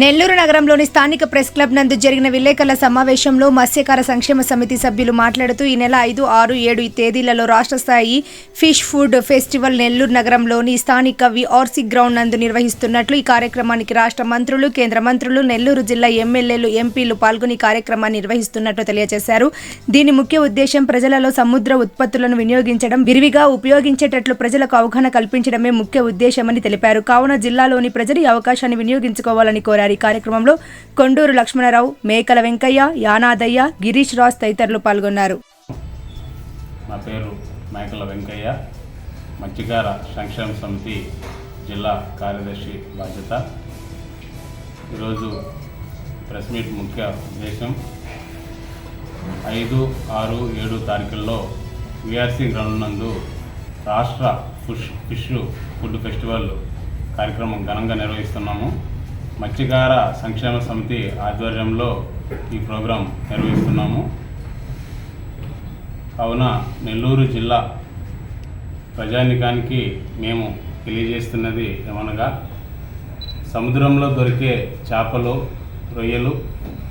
నెల్లూరు నగరంలోని స్థానిక press club నందు జరిగిన విలేకరుల సమావేశంలో మత్స్యకార సంక్షేమ సమితి సభ్యులు మాట్లాడుతూ ఈ నెల ఐదు ఆరు ఏడు తేదీలలో రాష్ట్ర స్థాయి ఫిష్ ఫుడ్ ఫెస్టివల్ నెల్లూరు నగరంలోని స్థానిక విఆర్సీ గ్రౌండ్ నందు నిర్వహిస్తున్నట్లు ఈ కార్యక్రమానికి రాష్ట్ర మంత్రులు కేంద్ర మంత్రులు నెల్లూరు జిల్లా ఎమ్మెల్యేలు ఎంపీలు పాల్గొని కార్యక్రమాన్ని నిర్వహిస్తున్నట్లు తెలియజేశారు. దీని ముఖ్య ఉద్దేశం ప్రజలలో సముద్ర ఉత్పత్తులను వినియోగించడం విరివిగా ఉపయోగించేటట్లు ప్రజలకు అవగాహన కల్పించడమే ముఖ్య ఉద్దేశమని తెలిపారు. కావున జిల్లాలోని ప్రజలు ఈ అవకాశాన్ని వినియోగించుకోవాలని కోరారు. ఈ కార్యక్రమంలో కొండూరు లక్ష్మణరావు మేకల వెంకయ్య యానాదయ్య గిరీష్ రాజ్ తదితరులు పాల్గొన్నారు. నా పేరు మేకల వెంకయ్య. మత్స్యకార సంక్షేమ సమితి జిల్లా కార్యదర్శి బాధ్యత. ఈరోజు ప్రెస్ మీట్ ముఖ్య ఉద్దేశం ఐదు ఆరు ఏడు తారీఖుల్లో విఆర్సీ గ్రౌండ్ నందు రాష్ట్ర ఫుష్ ఫిష్ ఫుడ్ ఫెస్టివల్ కార్యక్రమం ఘనంగా నిర్వహిస్తున్నాము. మత్స్యకార సంక్షేమ సమితి ఆధ్వర్యంలో ఈ ప్రోగ్రాం నిర్వహిస్తున్నాము. కావున నెల్లూరు జిల్లా ప్రజానికానికి మేము తెలియజేస్తున్నది ఏమనగా సముద్రంలో దొరికే చేపలు రొయ్యలు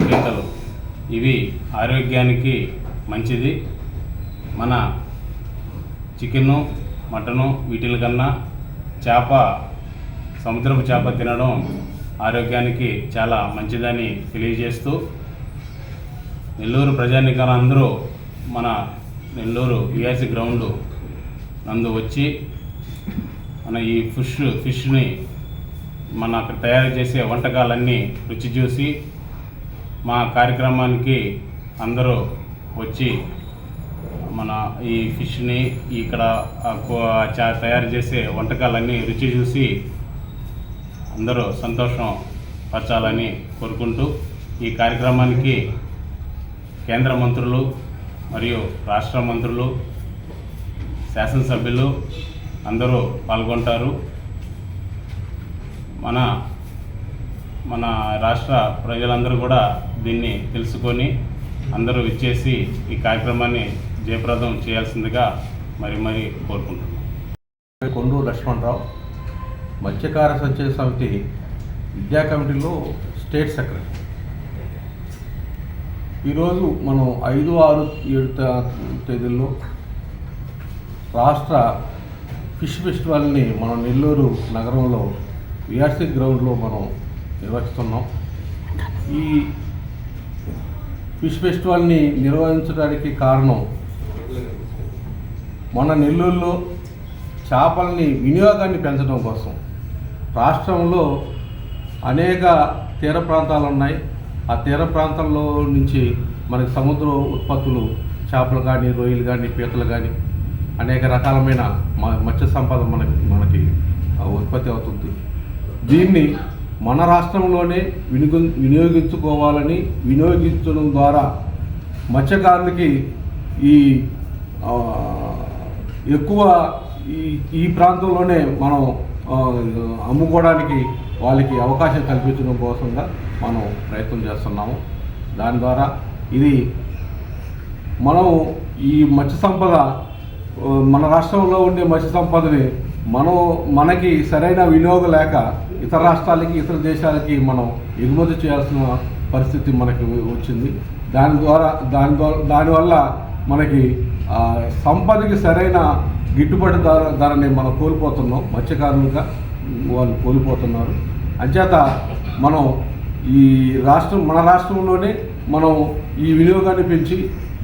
పీతలు ఇవి ఆరోగ్యానికి మంచిది. మన చికెను మటను వీటిల కన్నా చేప సముద్రపు చేప తినడం ఆరోగ్యానికి చాలా మంచిదని తెలియజేస్తూ నెల్లూరు ప్రజానికాలు అందరూ మన నెల్లూరు విఆర్సి గ్రౌండ్ నందు వచ్చి మన ఈ ఫిష్ ఫిష్ని మన అక్కడ తయారు చేసే వంటకాలన్నీ రుచి చూసి మా కార్యక్రమానికి అందరూ వచ్చి మన ఈ ఫిష్ని ఇక్కడ తయారు చేసే వంటకాలన్నీ రుచి చూసి అందరూ సంతోషం పరచాలని కోరుకుంటూ ఈ కార్యక్రమానికి కేంద్ర మంత్రులు మరియు రాష్ట్ర మంత్రులు శాసనసభ్యులు అందరూ పాల్గొంటారు. మన మన రాష్ట్ర ప్రజలందరూ కూడా దీన్ని తెలుసుకొని అందరూ ఇచ్చేసి ఈ కార్యక్రమాన్ని జయప్రదం చేయాల్సిందిగా మరి మరి కోరుకుంటున్నాం. కొండూరు లక్ష్మణరావు మత్స్యకార సంచయ సమితి విద్యా కమిటీలో స్టేట్ సెక్రటరీ. ఈరోజు మనం ఐదు ఆరు ఏడు తేదీల్లో రాష్ట్ర ఫిష్ ఫెస్టివల్ని మనం నెల్లూరు నగరంలో విఆర్సీ గ్రౌండ్లో మనం నిర్వహిస్తున్నాం. ఈ ఫిష్ ఫెస్టివల్ని నిర్వహించడానికి కారణం మన నెల్లూరులో చేపల్ని వినియోగాన్ని పెంచడం కోసం రాష్ట్రంలో అనేక తీర ప్రాంతాలు ఉన్నాయి. ఆ తీర ప్రాంతాల్లో నుంచి మనకి సముద్ర ఉత్పత్తులు చేపలు కానీ రొయ్యలు కానీ పీతలు కానీ అనేక రకాలమైన మ- మత్స్య సంపద మనకి మనకి ఉత్పత్తి అవుతుంది. దీన్ని మన రాష్ట్రంలోనే వినియోగ వినియోగించుకోవాలని వినియోగించడం ద్వారా మత్స్యకారులకి ఈ ఎక్కువ ఈ ఈ ప్రాంతంలోనే మనం అమ్ముకోవడానికి వాళ్ళకి అవకాశం కల్పించడం కోసంగా మనం ప్రయత్నం చేస్తున్నాము. దాని ద్వారా ఇది మనం ఈ మత్స్య సంపద మన రాష్ట్రంలో ఉండే మత్స్య సంపదని మనం మనకి సరైన వినియోగం లేక ఇతర రాష్ట్రాలకి ఇతర దేశాలకి మనం ఎగుమతి చేయాల్సిన పరిస్థితి మనకి వచ్చింది. దాని ద్వారా దాని ద్వారా దానివల్ల మనకి సంపదకి సరైన గిట్టుబాటు ధర ధరని మనం కోల్పోతున్నాం. మత్స్యకారులుగా వాళ్ళు కోల్పోతున్నారు. అంచేత మనం ఈ రాష్ట్రం మన రాష్ట్రంలోనే మనం ఈ వినియోగాన్ని పెంచి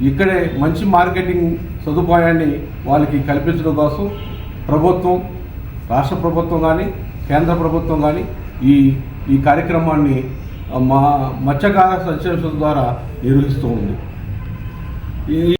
ఇక్కడే మంచి మార్కెటింగ్ సదుపాయాన్ని వాళ్ళకి కల్పించడం కోసం ప్రభుత్వం రాష్ట్ర ప్రభుత్వం కానీ కేంద్ర ప్రభుత్వం కానీ ఈ ఈ కార్యక్రమాన్ని మా మత్స్యకార సంక్షేమ ద్వారా నిర్వహిస్తూ ఉంది. ఈ